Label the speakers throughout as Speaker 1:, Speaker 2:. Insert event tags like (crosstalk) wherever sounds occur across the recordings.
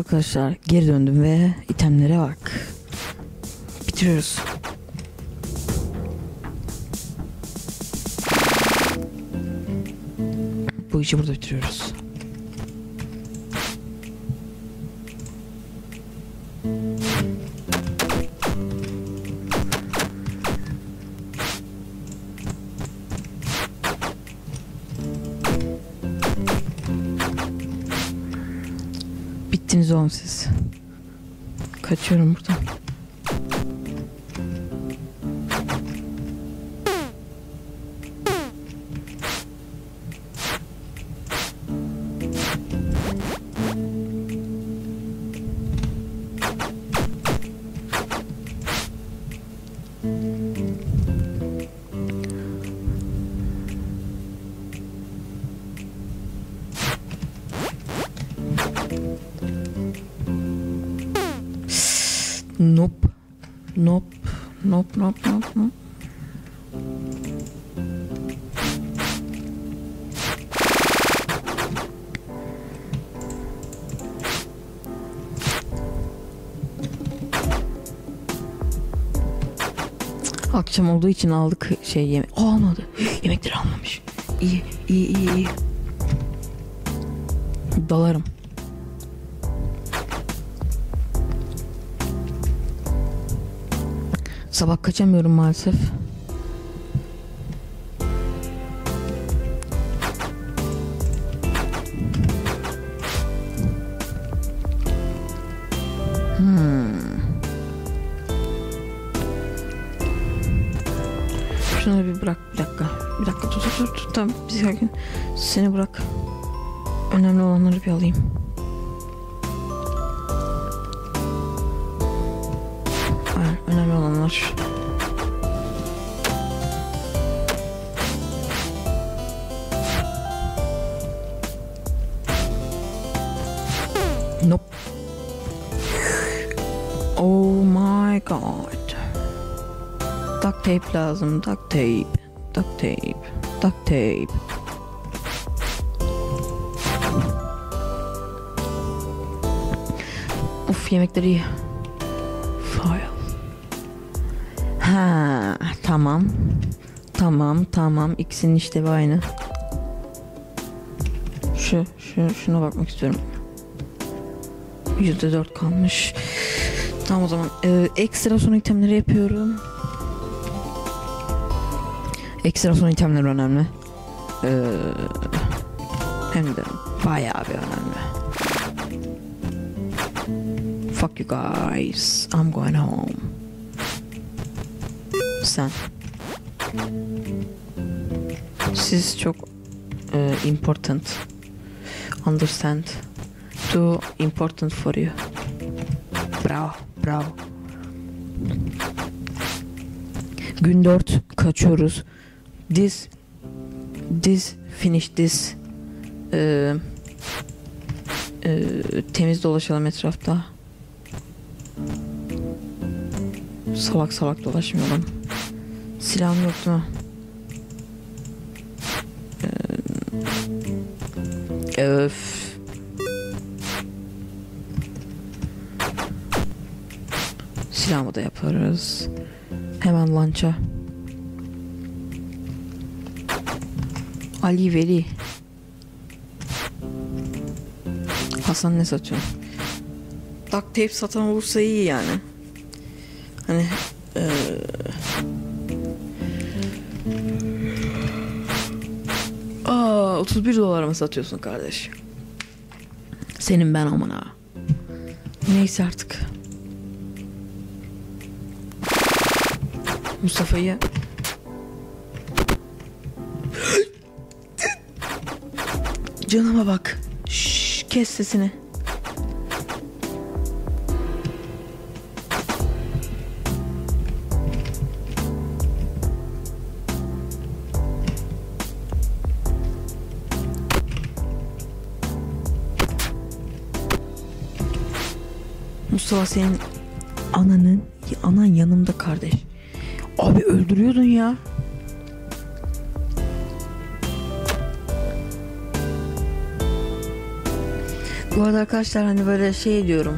Speaker 1: arkadaşlar geri döndüm ve itemlere bak. Bitiriyoruz. Bu işi burada bitiriyoruz. Bittiniz oğlum siz. Kaçıyorum buradan. Nope, nope, nope, nope. Akşam olduğu için aldık şey yemek. Aa, almadı. Yemekleri almamış. İyi, iyi, iyi, iyi. Dalarım. Sabah kaçamıyorum maalesef. Hmm. Şunu bir bırak bir dakika. Bir dakika dur dur. dur. Tamam bir sakin. Seni bırak. Önemli olanları bir alayım. Olanlar. Nope. Oh my god. Duct tape lazım. Duct tape. Duct tape. Duct tape. Of yemekleri iyi. Ha, tamam. Tamam, tamam. İkisinin işlevi aynı. Şu, şu, şuna bakmak istiyorum. Yüzde dört kalmış. Tamam o zaman. Ee, ekstra son itemleri yapıyorum. Ekstra son itemler önemli. Ee, hem de bayağı bir önemli. Fuck you guys. I'm going home. Sen. Siz çok e, important. Understand. Too important for you. Bravo, bravo. Gün 4 kaçıyoruz. This this finish this e, e, temiz dolaşalım etrafta. Salak salak dolaşmayalım. Silahım yok? Ee, öf. Silahımı da yaparız. Hemen lança. Ali Veli. Hasan ne satıyor? Duct tape satan olursa iyi yani. Hani eee 31 dolara mı satıyorsun kardeş? Senin ben aman ha. Neyse artık. Mustafa'yı (gasps) Canıma bak. Şşş, kes sesini. Mustafa senin ananın anan yanımda kardeş. Abi öldürüyordun ya. Bu arada arkadaşlar hani böyle şey diyorum.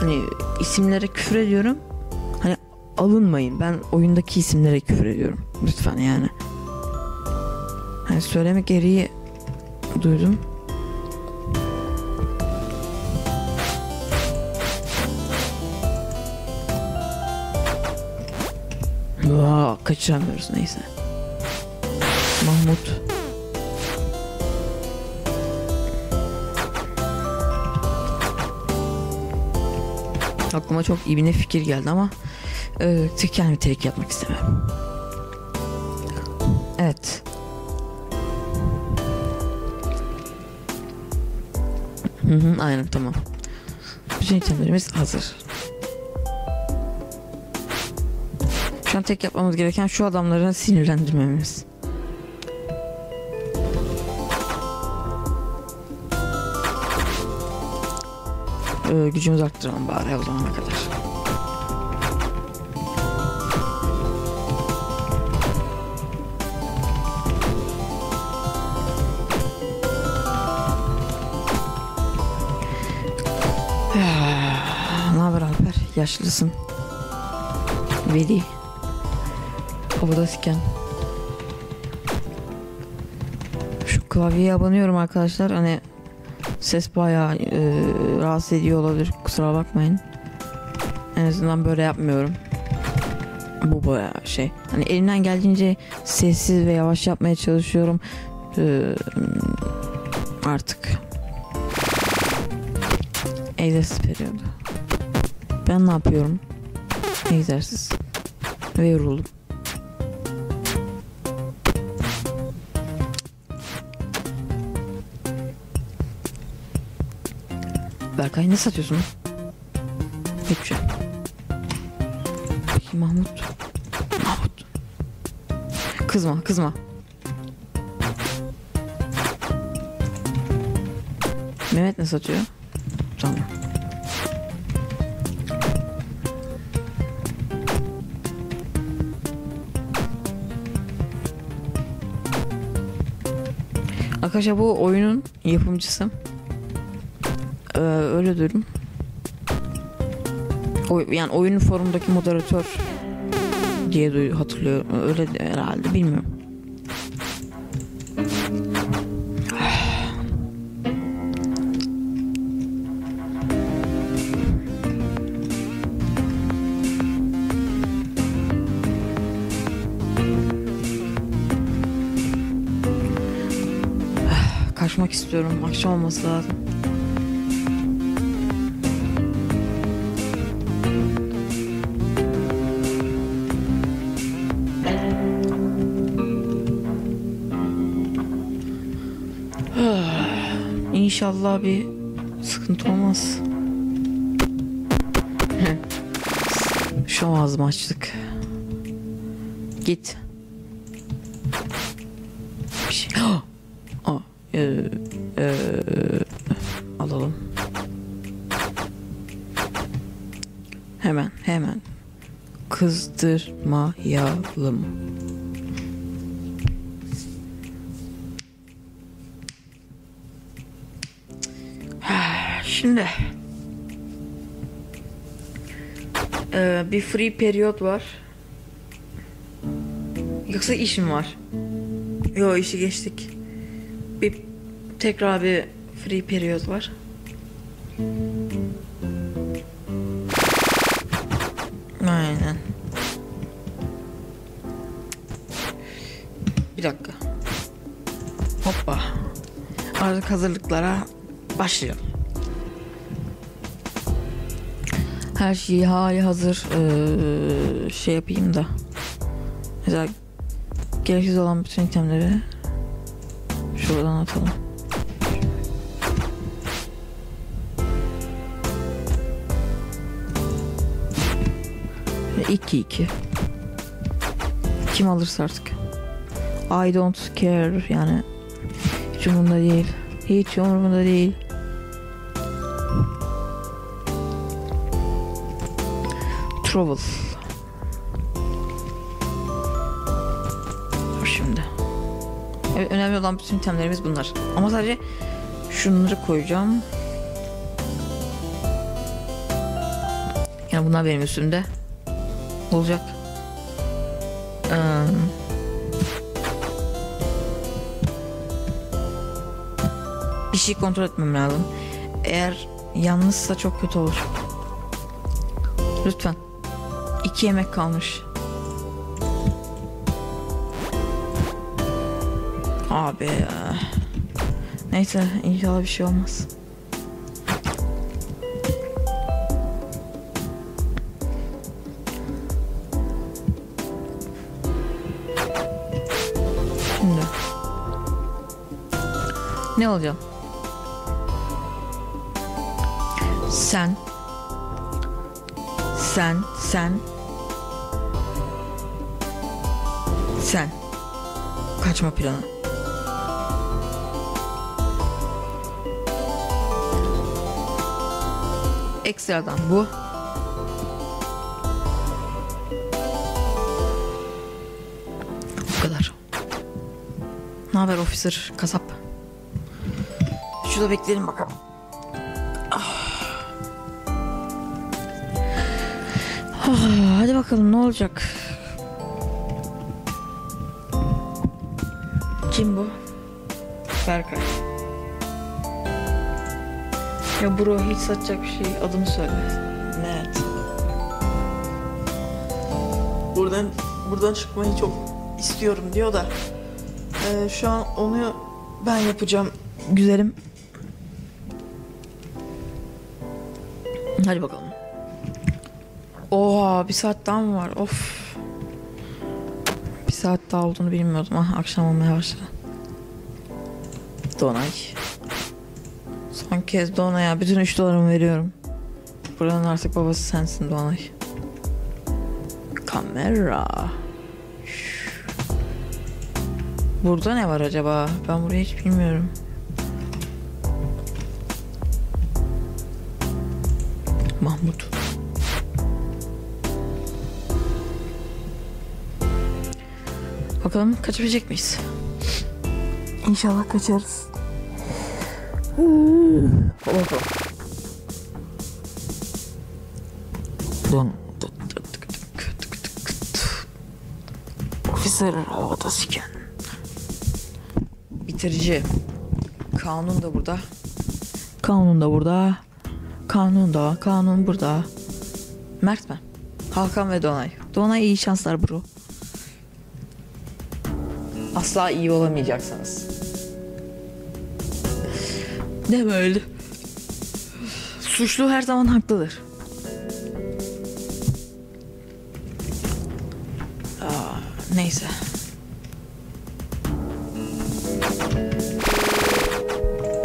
Speaker 1: Hani isimlere küfür ediyorum. Hani alınmayın. Ben oyundaki isimlere küfür ediyorum. Lütfen yani. Hani söylemek gereği duydum. Aa, kaçıramıyoruz neyse. Mahmut. Aklıma çok ibine fikir geldi ama e, kendimi terik yapmak istemiyorum. Evet. Hı hı, aynen tamam. Bütün itemlerimiz hazır. An tek yapmamız gereken şu adamları sinirlendirmemiz. Ee, gücümüzü arttıralım bari o zamana kadar. ne haber Alper? Yaşlısın. Veli. Havada siken. Şu klavyeye abanıyorum arkadaşlar. Hani ses bayağı e, rahatsız ediyor olabilir. Kusura bakmayın. En azından böyle yapmıyorum. Bu bayağı şey. Hani elimden geldiğince sessiz ve yavaş yapmaya çalışıyorum. Ee, artık. Egzersiz periyodu. Ben ne yapıyorum? Egzersiz. Ve yoruldum. Berkay ne satıyorsun? Hiçbir şey. Peki Mahmut. Mahmut. Kızma kızma. Mehmet ne satıyor? Tamam. Arkadaşlar bu oyunun yapımcısı. Ee, öyle diyorum. O, yani oyunun forumdaki moderatör diye duy hatırlıyorum. Öyle de herhalde bilmiyorum. (sighs) Kaçmak istiyorum. Akşam olması lazım. İnşallah bir sıkıntı olmaz. (laughs) Şu ağzımı açtık. Git. Bir şey. (gasps) Aa, e, e, alalım. Hemen, hemen. Kızdırmayalım. Şimdi Ee, bir free periyot var. Yoksa iş mi var? Yo işi geçtik. Bir tekrar bir free periyot var. Aynen. Bir dakika. Hoppa. Artık hazırlıklara başlayalım. Her şeyi hali hazır ee, şey yapayım da. Mesela gereksiz olan bütün itemleri şuradan atalım. 2 2. Kim alırsa artık. I don't care yani hiç umurumda değil. Hiç umurumda değil. Dur şimdi. Evet önemli olan bütün itemlerimiz bunlar. Ama sadece şu Şunları koyacağım. Yani bunlar benim üstümde. Olacak. Ee, bir şey kontrol etmem lazım. Eğer yalnızsa çok kötü olur. Lütfen. İki yemek kalmış. Abi ya. Neyse inşallah bir şey olmaz. Şimdi. Ne olacak? Sen. Sen, sen. Sen. Kaçma planı. Ekstradan bu. Bu kadar. Ne haber officer, kasap? Şurada bekleyelim bakalım. Ah. Ah, hadi bakalım ne olacak? Kim bu? Berkay. Ya bro hiç satacak bir şey adını söyle. Net. Buradan buradan çıkmayı çok istiyorum diyor da Ee, şu an onu ben yapacağım güzelim. Hadi bakalım. Oha bir saat daha mı var? Of. Saat daha olduğunu bilmiyordum. Ah akşam olmaya başladı. Donay. Son kez Donay'a bütün 3 dolarımı veriyorum. Buranın artık babası sensin Donay. Kamera. Burada ne var acaba? Ben burayı hiç bilmiyorum. Mahmut. Bakalım kaçabilecek miyiz? İnşallah kaçarız. Dön. Officer havada siken. Bitirici. Kanun da burada. Kanun da burada. Kanun da. Kanun burada. Mert ben. Hakan ve Donay. Donay iyi şanslar bro. Asla iyi olamayacaksınız. Deme öyle. Suçlu her zaman haklıdır. Aa, neyse.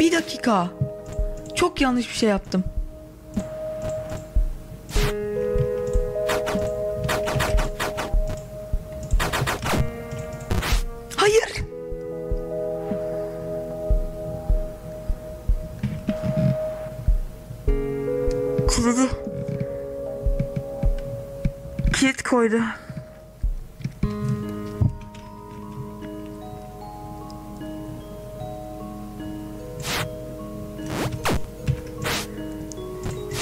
Speaker 1: Bir dakika. Çok yanlış bir şey yaptım. Koydu.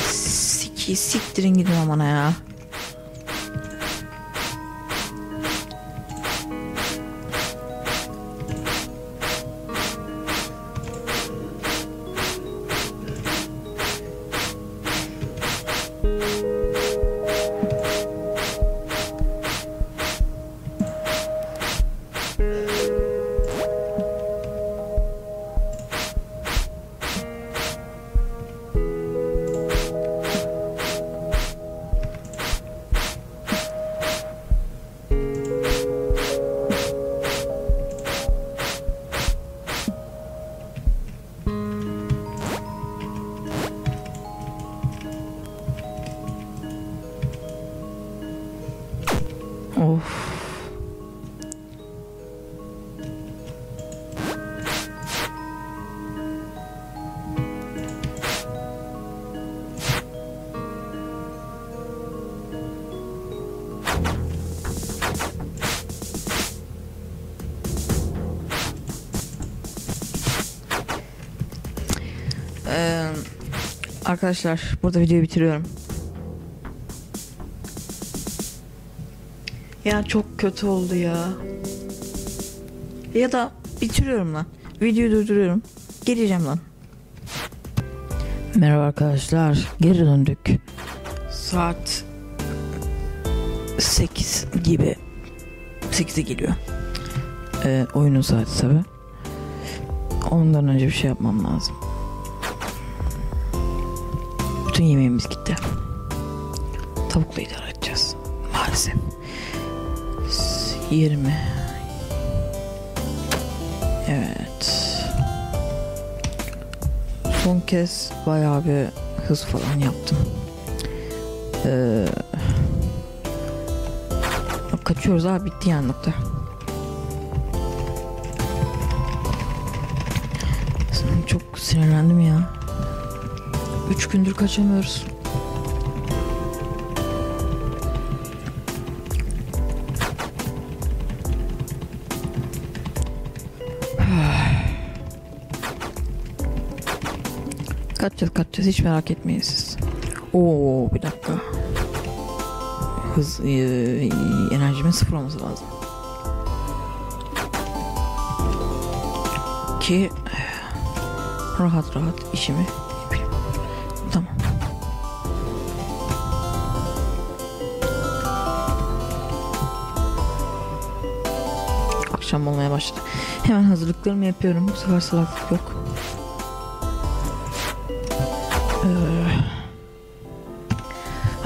Speaker 1: Siki siktirin gidin amana ya. Arkadaşlar burada videoyu bitiriyorum. Ya çok kötü oldu ya. Ya da bitiriyorum lan. Videoyu durduruyorum. Geleceğim lan. Merhaba arkadaşlar. Geri döndük. Saat 8 gibi. 8'e geliyor. Ee, oyunun saati tabi. Ondan önce bir şey yapmam lazım. Bütün yemeğimiz gitti. Tavukla idare edeceğiz. Maalesef. 20 Evet. Son kez bayağı bir hız falan yaptım. Ee, kaçıyoruz abi bitti yani nokta. Çok sinirlendim ya. Üç gündür kaçamıyoruz. Kaçacağız kaçacağız hiç merak etmeyin siz. Oo bir dakika. Hız e, enerjimin sıfır olması lazım. Ki rahat rahat işimi Akşam olmaya başladı. Hemen hazırlıklarımı yapıyorum. Bu sefer salaklık yok. Ee,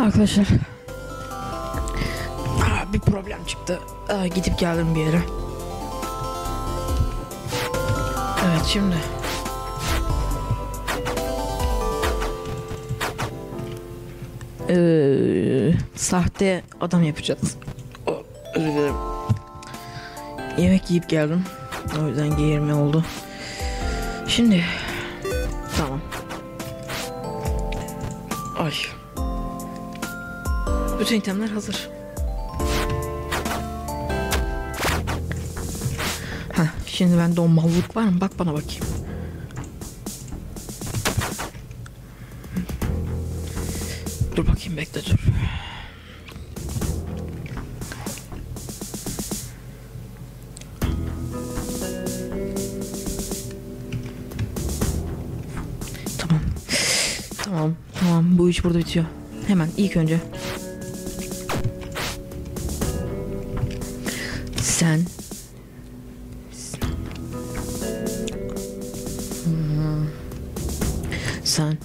Speaker 1: arkadaşlar Aa, bir problem çıktı. Aa, gidip geldim bir yere. Evet şimdi. Ee, sahte adam yapacağız. Özür dilerim. Yemek yiyip geldim. O yüzden geğirme oldu. Şimdi tamam. Ay. Bütün itemler hazır. Ha, şimdi bende o mallık var mı? Bak bana bakayım. Dur bakayım bekle dur. İş burada bitiyor. Hemen ilk önce. Sen. Sen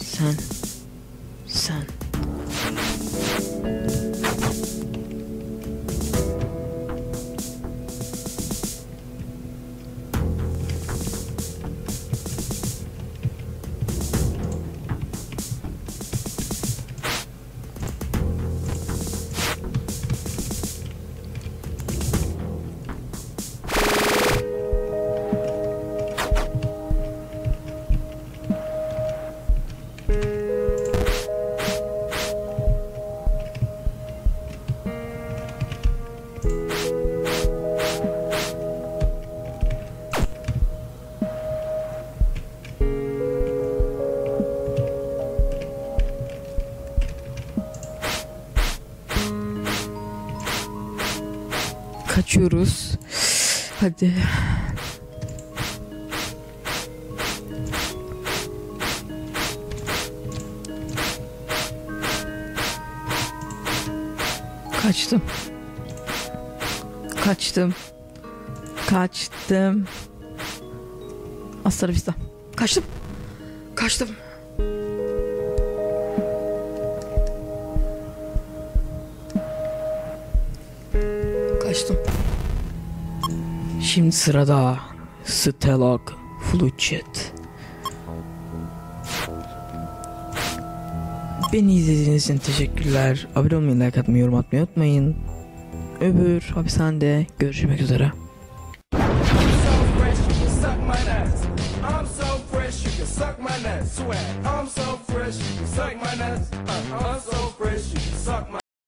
Speaker 1: Sen Sen Kaçıyoruz. Hadi. Kaçtım. Kaçtım. Kaçtım. Vista. Kaçtım. Kaçtım. Kaçtım. Şimdi sırada Stelog Fluchet. Beni izlediğiniz için teşekkürler. Abone olmayı, like atmayı, yorum atmayı unutmayın. Öbür hapishanede görüşmek üzere.